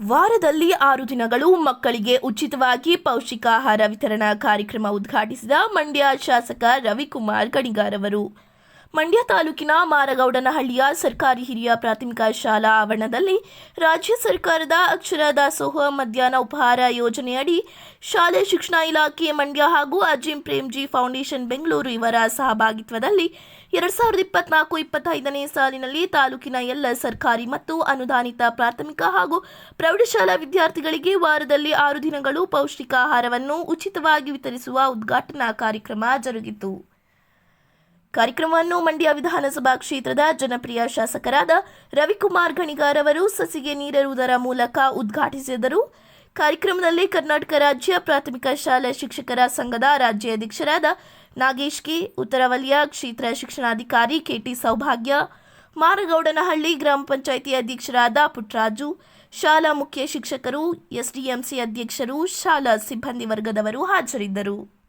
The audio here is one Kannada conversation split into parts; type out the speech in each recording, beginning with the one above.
ವಾರದಲ್ಲಿ ಆರು ದಿನಗಳು ಮಕ್ಕಳಿಗೆ ಉಚಿತವಾಗಿ ಪೌಷ್ಟಿಕ ಆಹಾರ ವಿತರಣಾ ಕಾರ್ಯಕ್ರಮ ಉದ್ಘಾಟಿಸಿದ ಮಂಡ್ಯ ಶಾಸಕ ರವಿಕುಮಾರ್ ಗಣಿಗಾರ್ ಅವರು ಮಂಡ್ಯ ತಾಲೂಕಿನ ಮಾರಗೌಡನಹಳ್ಳಿಯ ಸರ್ಕಾರಿ ಹಿರಿಯ ಪ್ರಾಥಮಿಕ ಶಾಲಾ ಆವರಣದಲ್ಲಿ ರಾಜ್ಯ ಸರ್ಕಾರದ ಅಕ್ಷರ ದಾಸೋಹ ಮಧ್ಯಾಹ್ನ ಉಪಹಾರ ಯೋಜನೆಯಡಿ ಶಾಲೆ ಶಿಕ್ಷಣ ಇಲಾಖೆ ಮಂಡ್ಯ ಹಾಗೂ ಅಜಿಂ ಪ್ರೇಮ್ಜಿ ಫೌಂಡೇಶನ್ ಬೆಂಗಳೂರು ಇವರ ಸಹಭಾಗಿತ್ವದಲ್ಲಿ ಎರಡ್ ಸಾವಿರದ ಇಪ್ಪತ್ನಾಲ್ಕು ಇಪ್ಪತ್ತೈದನೇ ಸಾಲಿನಲ್ಲಿ ತಾಲೂಕಿನ ಎಲ್ಲ ಸರ್ಕಾರಿ ಮತ್ತು ಅನುದಾನಿತ ಪ್ರಾಥಮಿಕ ಹಾಗೂ ಪ್ರೌಢಶಾಲಾ ವಿದ್ಯಾರ್ಥಿಗಳಿಗೆ ವಾರದಲ್ಲಿ ಆರು ದಿನಗಳು ಪೌಷ್ಟಿಕ ಆಹಾರವನ್ನು ಉಚಿತವಾಗಿ ವಿತರಿಸುವ ಉದ್ಘಾಟನಾ ಕಾರ್ಯಕ್ರಮ ಜರುಗಿತು. ಕಾರ್ಯಕ್ರಮವನ್ನು ಮಂಡ್ಯ ವಿಧಾನಸಭಾ ಕ್ಷೇತ್ರದ ಜನಪ್ರಿಯ ಶಾಸಕರಾದ ರವಿಕುಮಾರ್ ಗಣಿಗಾರ್ ಅವರು ಸಸಿಗೆ ನೀರೆರುವುದರ ಮೂಲಕ ಉದ್ಘಾಟಿಸಿದರು. ಕಾರ್ಯಕ್ರಮದಲ್ಲಿ ಕರ್ನಾಟಕ ರಾಜ್ಯ ಪ್ರಾಥಮಿಕ ಶಾಲಾ ಶಿಕ್ಷಕರ ಸಂಘದ ರಾಜ್ಯಾಧ್ಯಕ್ಷರಾದ ನಾಗೇಶ್ ಕೆ ಉತ್ತರ ಕ್ಷೇತ್ರ ಶಿಕ್ಷಣಾಧಿಕಾರಿ ಕೆಟಿ ಸೌಭಾಗ್ಯ, ಮಾರಗೌಡನಹಳ್ಳಿ ಗ್ರಾಮ ಪಂಚಾಯಿತಿ ಅಧ್ಯಕ್ಷರಾದ ಪುಟ್ಟರಾಜು ಶಾಲಾ ಮುಖ್ಯ ಶಿಕ್ಷಕರು, ಎಸ್ಡಿಎಂಸಿ ಅಧ್ಯಕ್ಷರು, ಶಾಲಾ ಸಿಬ್ಬಂದಿ ವರ್ಗದವರು ಹಾಜರಿದ್ದರು.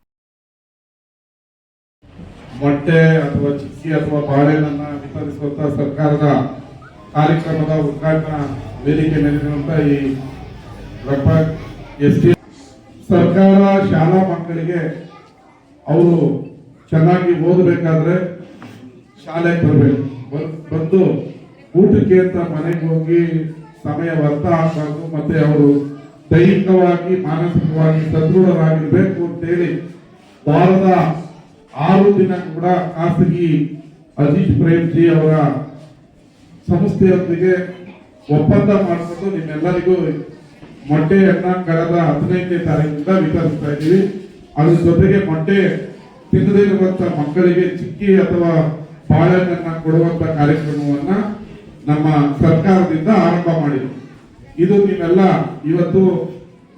ಮೊಟ್ಟೆ ಅಥವಾ ಚಿಕ್ಕಿ ಅಥವಾ ಬಾಳೆಹಣ್ಣನ್ನ ವಿತರಿಸುವಂತ ಸರ್ಕಾರದ ಕಾರ್ಯಕ್ರಮದ ಉದ್ಘಾಟನಾ ವೇದಿಕೆ ಮೇಲಿರುವಂತ ಈ ಎಸ್ ಟಿ ಸರ್ಕಾರ ಶಾಲಾ ಮಕ್ಕಳಿಗೆ ಅವರು ಚೆನ್ನಾಗಿ ಓದಬೇಕಾದ್ರೆ ಶಾಲೆಗೆ ಬರಬೇಕು. ಬಂದು ಊಟಕ್ಕೆ ಅಂತ ಮನೆಗೆ ಹೋಗಿ ಸಮಯ ವ್ಯರ್ಥ ಆಗಬಾರ್ದು ಮತ್ತೆ ಅವರು ದೈಹಿಕವಾಗಿ, ಮಾನಸಿಕವಾಗಿ ಸದೃಢರಾಗಿರ್ಬೇಕು ಅಂತೇಳಿ ವಾರದ ಆರು ದಿನ ಕೂಡ ಖಾಸಗಿ ಅಜಿತ್ ಪ್ರೇಮ್ಜಿ ಅವರ ಸಂಸ್ಥೆಯೊಂದಿಗೆ ಒಪ್ಪಂದ ಮಾಡಿಕೊಂಡು ನಿಮ್ಮೆಲ್ಲರಿಗೂ ಮೊಟ್ಟೆಯನ್ನ ಕಳೆದ ಹದಿನೈದನೇ ತಾರೀಕಿಂದ ವಿತರಿಸ್ತಾ ಇದ್ದೀವಿ. ಅದ್ರ ಜೊತೆಗೆ ಮೊಟ್ಟೆ ತಿನ್ನದೇ ಇರುವಂತ ಮಕ್ಕಳಿಗೆ ಚಿಕ್ಕಿ ಅಥವಾ ಬಾಳೆಹಣ್ಣನ್ನ ಕೊಡುವಂತ ಕಾರ್ಯಕ್ರಮವನ್ನ ನಮ್ಮ ಸರ್ಕಾರದಿಂದ ಆರಂಭ ಮಾಡಿದ್ವಿ. ಇದು ನೀವೆಲ್ಲ ಇವತ್ತು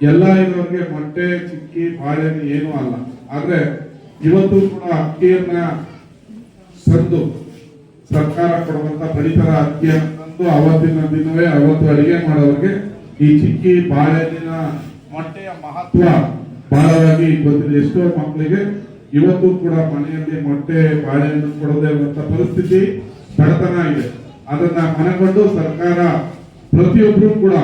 ಎಲ್ಲ ಇರೋರಿಗೆ ಮೊಟ್ಟೆ, ಚಿಕ್ಕಿ, ಬಾಳೆಹಣ್ಣು ಏನೂ ಅಲ್ಲ. ಆದ್ರೆ ಇವತ್ತು ಕೂಡ ಅಕ್ಕಿಯನ್ನ ಸಂದು ಸರ್ಕಾರ ಕೊಡುವಂತ ಪಡಿತರ ಅಕ್ಕಿಯನ್ನು ತಂದು ಅವತ್ತಿನ ದಿನವೇ, ಅವತ್ತು ಅಡಿಗೆ ಮಾಡೋರಿಗೆ ಈ ಚಿಕ್ಕಿ ಬಾಳೆಹಣ್ಣಿನ ಮೊಟ್ಟೆಯ ಮಹತ್ವ ಬಹಳವಾಗಿ ಗೊತ್ತಿದೆ. ಎಷ್ಟೋ ಮಕ್ಕಳಿಗೆ ಇವತ್ತು ಕೂಡ ಮನೆಯಲ್ಲಿ ಮೊಟ್ಟೆ, ಬಾಳೆಹಣ್ಣು ಕೊಡದೇ ಇರುವಂತ ಪರಿಸ್ಥಿತಿ ಬಡತನ ಇದೆ. ಅದನ್ನ ಮನಗೊಂಡು ಸರ್ಕಾರ ಪ್ರತಿಯೊಬ್ಬರು ಕೂಡ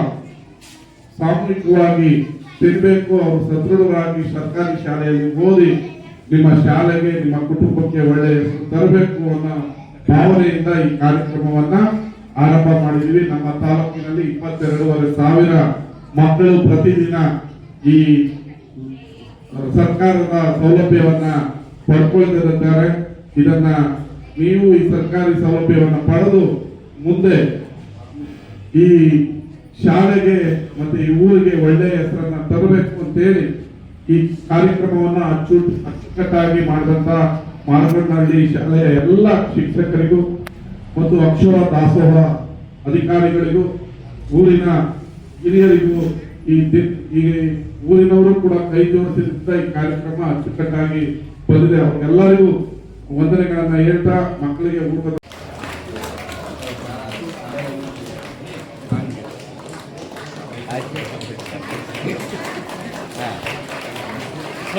ಸಾಮೂಹಿಕವಾಗಿ ತಿನ್ಬೇಕು. ಅವರು ಸದೃಢವಾಗಿ ಸರ್ಕಾರಿ ಶಾಲೆಯಲ್ಲಿ ಓದಿ ನಿಮ್ಮ ಶಾಲೆಗೆ, ನಿಮ್ಮ ಕುಟುಂಬಕ್ಕೆ ಒಳ್ಳೆಯ ತರಬೇಕು ಅನ್ನೋ ಭಾವನೆಯಿಂದ ಈ ಕಾರ್ಯಕ್ರಮವನ್ನ ಆರಂಭ ಮಾಡಿದೀವಿ ನಮ್ಮ ತಾಲೂಕಿನಲ್ಲಿ ಇಪ್ಪತ್ತೆರಡೂವರೆ ಸಾವಿರ ಮಕ್ಕಳು ಪ್ರತಿದಿನ ಈ ಸರ್ಕಾರದ ಸೌಲಭ್ಯವನ್ನ ಪಡ್ಕೊಳ್ತಿರುತ್ತಾರೆ. ಇದನ್ನ ನೀವು ಈ ಸರ್ಕಾರಿ ಸೌಲಭ್ಯವನ್ನ ಪಡೆದು ಮುಂದೆ ಈ ಶಾಲೆಗೆ ಮತ್ತೆ ಈ ಊರಿಗೆ ಒಳ್ಳೆಯ ಹೆಸರನ್ನ ತರಬೇಕು ಅಂತೇಳಿ ಈ ಕಾರ್ಯಕ್ರಮವನ್ನ ಅಚ್ಚು ಅಚ್ಚುಕಟ್ಟಾಗಿ ಮಾಡಿದಂತ ಮಾರಗೊಂಡಹಳ್ಳಿ ಶಾಲೆಯ ಎಲ್ಲ ಶಿಕ್ಷಕರಿಗೂ ಮತ್ತು ಅಕ್ಷರ ದಾಸೋಹ ಅಧಿಕಾರಿಗಳಿಗೂ ಊರಿನ ಹಿರಿಯರಿಗೂ ಈ ಈ ಊರಿನವರು ಕೂಡ ಕೈ ಜೋಡಿಸಿದ ಈ ಕಾರ್ಯಕ್ರಮ ಅಚ್ಚುಕಟ್ಟಾಗಿ ಬಂದಿದೆ. ಎಲ್ಲರಿಗೂ ವಂದನೆಗಳನ್ನ ಹೇಳ್ತಾ ಮಕ್ಕಳಿಗೆ ಊಟದ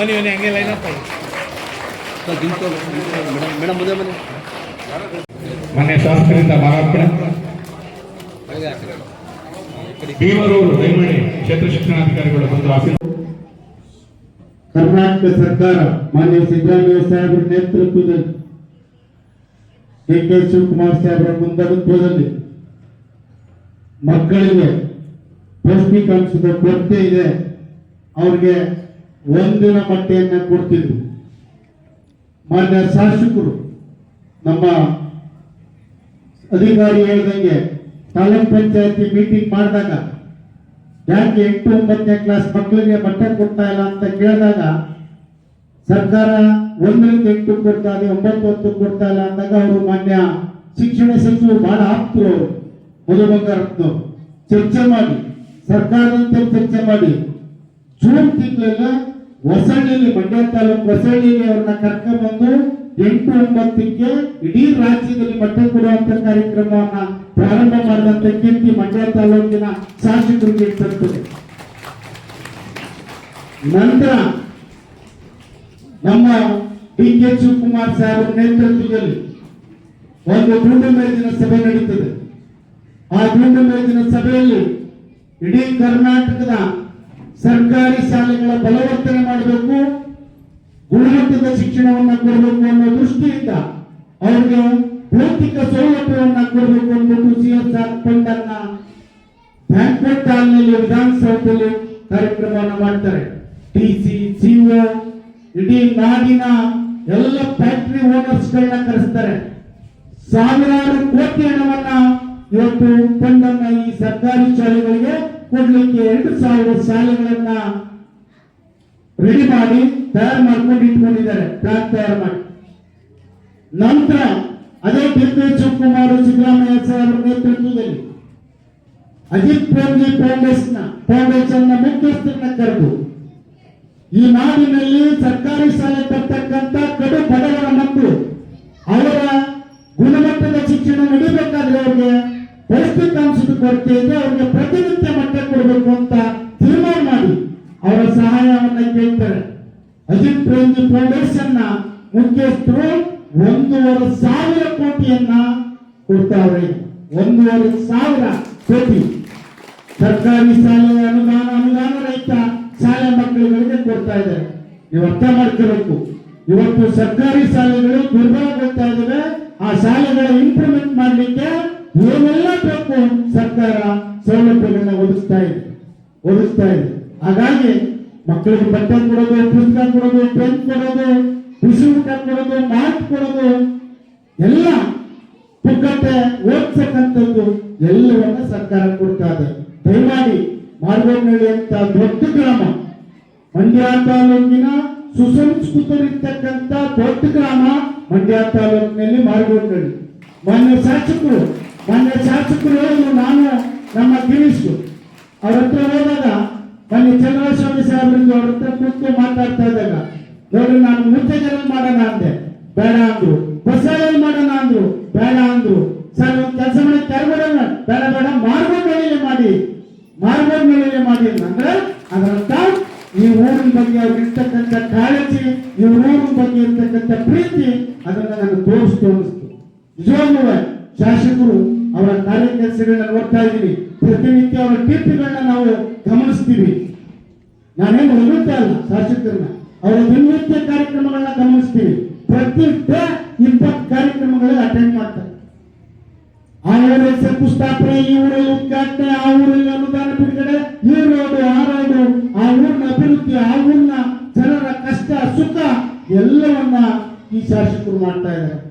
ಬನ್ನಿ ಬನ್ನಿ ಹಂಗೆ ಲೈನ್ ಅಪ್ ಮೇಡಮ್ ಮುಂದೆ ಬನ್ನಿ. ಮೊನ್ನೆ ಶಾಸಕರಿಂದ ಮಾರಾರ್ಪಣೆ ಭೀಮರೂರು ದೈಮಣಿ ಕ್ಷೇತ್ರ ಶಿಕ್ಷಣಾಧಿಕಾರಿಗಳು ಬಂದು ಆಫೀಸ್ ಕರ್ನಾಟಕ ಸರ್ಕಾರ ಮಾನ್ಯ ಸಿದ್ದರಾಮಯ್ಯ ಸಾಹೇಬರ ನೇತೃತ್ವದಲ್ಲಿ ಡಿ ಕೆ ಶಿವಕುಮಾರ್ ಸಾಹೇಬರ ಮುಂದಾಳತ್ವದಲ್ಲಿ ಮಕ್ಕಳಿಗೆ ಪೌಷ್ಟಿಕಾಂಶದ ಕೊರತೆ ಇದೆ ಅವ್ರಿಗೆ ಒಂದಿನ ಬಟ್ಟೆಯನ್ನ ಕೊಡ್ತಿದ್ರು. ಮಾನ್ಯ ಶಾಸಕರು, ನಮ್ಮ ಅಧಿಕಾರಿ ಹೇಳ್ದಂಗೆ ತಾಲೂಕ್ ಪಂಚಾಯತಿ ಮೀಟಿಂಗ್ ಮಾಡಿದಾಗ ಯಾಕೆ ಎಂಟು ಒಂಬತ್ತನೇ ಕ್ಲಾಸ್ ಮಕ್ಕಳಿಗೆ ಬಟ್ಟೆ ಕೊಡ್ತಾ ಇಲ್ಲ ಅಂತ ಕೇಳಿದಾಗ, ಸರ್ಕಾರ ಒಂದರಿಂದ ಎಂಟು ಕೊಡ್ತಾ ಇದೆ, ಒಂಬತ್ತು ಹತ್ತು ಕೊಡ್ತಾ ಇಲ್ಲ ಅಂದಾಗ ಅವರು ಮಾನ್ಯ ಶಿಕ್ಷಣ ಸಚಿವರು ಬಹಳ ಆಪ್ತರು ಮಧು ಬಂಗಾರಪ್ಪನವರು ಚರ್ಚೆ ಮಾಡಿ, ಸರ್ಕಾರದಂತೆ ಚರ್ಚೆ ಮಾಡಿ ಜೂನ್ ತಿಂಗಳಲ್ಲಿ ಹೊಸಳ್ಳಿಲಿ, ಮಂಡ್ಯ ತಾಲೂಕು ಹೊಸಳ್ಳಿಯಲ್ಲಿ ಅವ್ರನ್ನ ಕರ್ಕೊಂಡ್ಬಂದು ಎಂಟು ಒಂಬತ್ತಕ್ಕೆ ಇಡೀ ರಾಜ್ಯದಲ್ಲಿ ಮಟ್ಟ ಕೊಡುವಂತ ಕಾರ್ಯಕ್ರಮವನ್ನ ಪ್ರಾರಂಭ ಮಾಡಿದಂತ ಕೀರ್ತಿ ಮಂಡ್ಯ ತಾಲೂಕಿನ ಶಾಸಕರಿಗೆ ತರ್ತದೆ ನಂತರ ನಮ್ಮ ಡಿ ಕೆ ಶಿವಕುಮಾರ್ ಸಾಹೇಬ್ ನೇತೃತ್ವದಲ್ಲಿ ಒಂದು ದುಂಡು ಮೇಜಿನ ಸಭೆ ನಡೀತದೆ. ಆ ದುಂಡು ಮೇಜಿನ ಸಭೆಯಲ್ಲಿ ಇಡೀ ಕರ್ನಾಟಕದ ಸರ್ಕಾರಿ ಶಾಲೆಗಳ ಬಲವರ್ತನೆ ಮಾಡಬೇಕು, ಗುಣಮಟ್ಟದ ಶಿಕ್ಷಣವನ್ನು ಕೊಡಬೇಕು ಅನ್ನೋ ದೃಷ್ಟಿಯಿಂದ ಅವರಿಗೆ ಭೌತಿಕ ಸೌಲಭ್ಯವನ್ನ ಕೊಡಬೇಕು ಅಂದ್ಬಿಟ್ಟು ಸಿ ಎಸ್ ಆರ್ ಫಂಡ್ ಅನ್ನ ಬ್ಯಾಂಕ್ವೆಟ್ ಹಾಲ್ನಲ್ಲಿ ವಿಧಾನಸೌಧದಲ್ಲಿ ಕಾರ್ಯಕ್ರಮವನ್ನು ಮಾಡ್ತಾರೆ. ಟಿ ಸಿ ಸಿಒ ಇಡೀ ನಾಡಿನ ಎಲ್ಲ ಫ್ಯಾಕ್ಟರಿ ಓನರ್ಸ್ ಗಳನ್ನ ಕರೆಸ್ತಾರೆ. ಸಾವಿರಾರು ಕೋಟಿ ಹಣವನ್ನ ಇವತ್ತು ಫಂಡ್ ಈ ಸರ್ಕಾರಿ ಶಾಲೆಗಳಿಗೆ ಕೊಡ್ಲಿಕ್ಕೆ ಎರಡು ಸಾವಿರ ಶಾಲೆಗಳನ್ನ ರೆಡಿ ಮಾಡಿ ತಯಾರು ಮಾಡ್ಕೊಂಡು ಇಟ್ಕೊಂಡಿದ್ದಾರೆ. ಪ್ಲಾನ್ ತಯಾರು ಮಾಡಿ. ನಂತರ ಅದೇ D K Shivakumar Siddaramaiah sir ನೇತೃತ್ವದಲ್ಲಿ ಅಜಿತ್ ಪ್ರೇಮ್ಜಿ ಫೌಂಡೇಶನ್ ಫೌಂಡೇಶನ್ನ ಮುಖ್ಯಸ್ಥರನ್ನ ಕರೆದು ಈ ನಾಡಿನಲ್ಲಿ ಸರ್ಕಾರಿ ಶಾಲೆ ಬರ್ತಕ್ಕಂಥ ಕಡು ಬಡವರ ಮಕ್ಕಳು ಪೌಷ್ಟಿಕಾಂಶದ ಕೊರತೆ ಇದೆ ಅವ್ರಿಗೆ ಪ್ರತಿನಿತ್ಯ ಮಟ್ಟ ಕೊಡಬೇಕು ಅಂತ ತೀರ್ಮಾನ ಮಾಡಿ. ಅವರ ಸಹಾಯವನ್ನ ಕೇಳ್ತಾರೆ. ಅಜಿತ್ ಪ್ರೇಮ್ಜಿ ಫೌಂಡೇಶನ್ನ ಮುಖ್ಯಸ್ಥರು ಒಂದೂವರೆ ಸಾವಿರ ಕೋಟಿಯನ್ನ ಕೊಡ್ತಾವ್ರೆ ಒಂದೂವರೆ ಸಾವಿರ ಕೋಟಿ. ಸರ್ಕಾರಿ ಶಾಲೆ ಅನುದಾನ ಅನುದಾನ ರಹಿತ ಶಾಲೆ ಮಕ್ಕಳುಗಳಿಗೆ ಕೊಡ್ತಾ ಇದ್ದಾರೆ. ನೀವು ಅರ್ಥ ಮಾಡ್ಕೋಬೇಕು. ಇವತ್ತು ಸರ್ಕಾರಿ ಶಾಲೆಗಳು ದುರ್ಬಲಗೊಳ್ತಾ ಇದಾವೆ ಆ ಶಾಲೆಗಳ ಇಂಪ್ರೂವ್ಮೆಂಟ್ ಮಾಡಲಿಕ್ಕೆ ಏನೆಲ್ಲ ಬೇಕು ಸರ್ಕಾರ ಸೌಲಭ್ಯಗಳನ್ನ ಒದಗಿಸ್ತಾ ಇದೆ ಒದಗಿಸ್ತಾ ಇದೆ. ಹಾಗಾಗಿ ಮಕ್ಕಳಿಗೆ ಬಟ್ಟೆ ಕೊಡೋದು, ಪುಸ್ತಕ ಕೊಡೋದು, ಪೆನ್ ಕೊಡೋದು ಬಿಸಿ ಊಟ ಕೊಡೋದು ಮಾತ್ ಕೊಡೋದು, ಎಲ್ಲ ಪುಕ್ಕಟ್ಟೆ ಓದ್ಸಕ್ಕಂಥದ್ದು ಎಲ್ಲವನ್ನ ಸರ್ಕಾರ ಕೊಡ್ತಾ ಇದೆ. ದಯಮಾಡಿ ಮಾರ್ಗೋಡ್ನಳ್ಳಿ ಅಂತ ದೊಡ್ಡ ಗ್ರಾಮ, ಮಂಡ್ಯ ತಾಲೂಕಿನ ಸುಸಂಸ್ಕೃತರಿರ್ತಕ್ಕಂಥ ದೊಡ್ಡ ಗ್ರಾಮ ಮಂಡ್ಯ ತಾಲೂಕಿನಲ್ಲಿ ಮಾರ್ಗೋಡ್ನಳ್ಳಿ. ಮಾನ್ಯ ಶಾಸಕರು ಮಾನ್ಯ ಶಾಸಕರು ಹೇಳಿದ್ರು ನಾನು ನಮ್ಮ ಗಿರೀಶ್ ಅವ್ರ ಹತ್ರ ಹೋದಾಗ ಮೊನ್ನೆ ಚಂದ್ರಸ್ವಾಮಿ ಸಾಹೇಬ್ರಿಂದ ಅವ್ರ ಹತ್ರ ಕೂತು ಮಾತಾಡ್ತಾ ಇದ್ದಾಗ, ನೋಡಿ, ನಾನು ಜನ ಮಾಡೋಣ ಅಂದೆ. ಬೇಡ ಅಂದ್ರು. ಬಸ್ಸಲ್ಲಿ ಮಾಡೋಣ ಅಂದ್ರು. ಬೇಡ ಅಂದ್ರು. ಸರ್, ಒಂದು ಕೆಲಸ ಮಾಡಿ ತೆರಬೇಡ ಬೇಡ ಬೇಡ ಮಾರ್ಗದ ಮೇಲೆ ಮಾಡಿ. ಮಾರ್ಗದ ಮೇಲೆ ಮಾಡಿ ಅಂದ್ರೆ ಅದರರ್ಥ ಈ ಊರಿನ ಬಗ್ಗೆ ಅವ್ರಿಗಿರ್ತಕ್ಕಂಥ ಕಾಳಜಿ, ಈ ಊರಿನ ಬಗ್ಗೆ ಇರ್ತಕ್ಕಂಥ ಪ್ರೀತಿ, ಅದನ್ನ ನಾನು ತೋರಿಸ್ತು ಅನಿಸ್ತು ನಿಜವಾಗ್ಲೂ ಶಾಸಕರು ಅವರ ಕಾರ್ಯಕೆಲಸಗಳನ್ನ ನೋಡ್ತಾ ಇದ್ದೀವಿ ಪ್ರತಿನಿತ್ಯ ಅವರ ಕೀರ್ತಿಗಳನ್ನ ನಾವು ಗಮನಿಸ್ತೀವಿ. ನಾನೇನು ಹೊಗಳ್ತಾ ಇಲ್ಲ ಶಾಸಕರನ್ನ. ಅವರ ದಿನನಿತ್ಯ ಕಾರ್ಯಕ್ರಮಗಳನ್ನ ಗಮನಿಸ್ತೀವಿ. ಪ್ರತಿ ಇಪ್ಪತ್ತು ಕಾರ್ಯಕ್ರಮಗಳಲ್ಲಿ ಅಟೆಂಡ್ ಮಾಡ್ತಾರೆ. ಆ ಊರಲ್ಲಿ ಶಂಕುಸ್ಥಾಪನೆ ಈ ಊರಲ್ಲಿ ಉದ್ಘಾಟನೆ, ಆ ಊರಲ್ಲಿ ಅನುದಾನ ಬಿಡುಗಡೆ, ಈ ರೋಡು ಆ ಆ ಊರಿನ ಅಭಿವೃದ್ಧಿ, ಆ ಊರಿನ ಜನರ ಕಷ್ಟ, ಸುಖ, ಎಲ್ಲವನ್ನ ಈ ಶಾಸಕರು ಮಾಡ್ತಾ ಇದ್ದಾರೆ.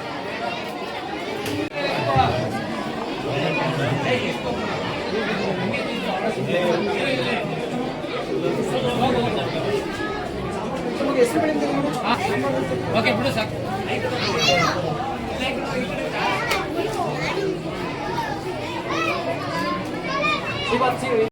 ನೋಡಂಗೆ ಬಿಡು ಸರ್. ನೋಡಂಗೆ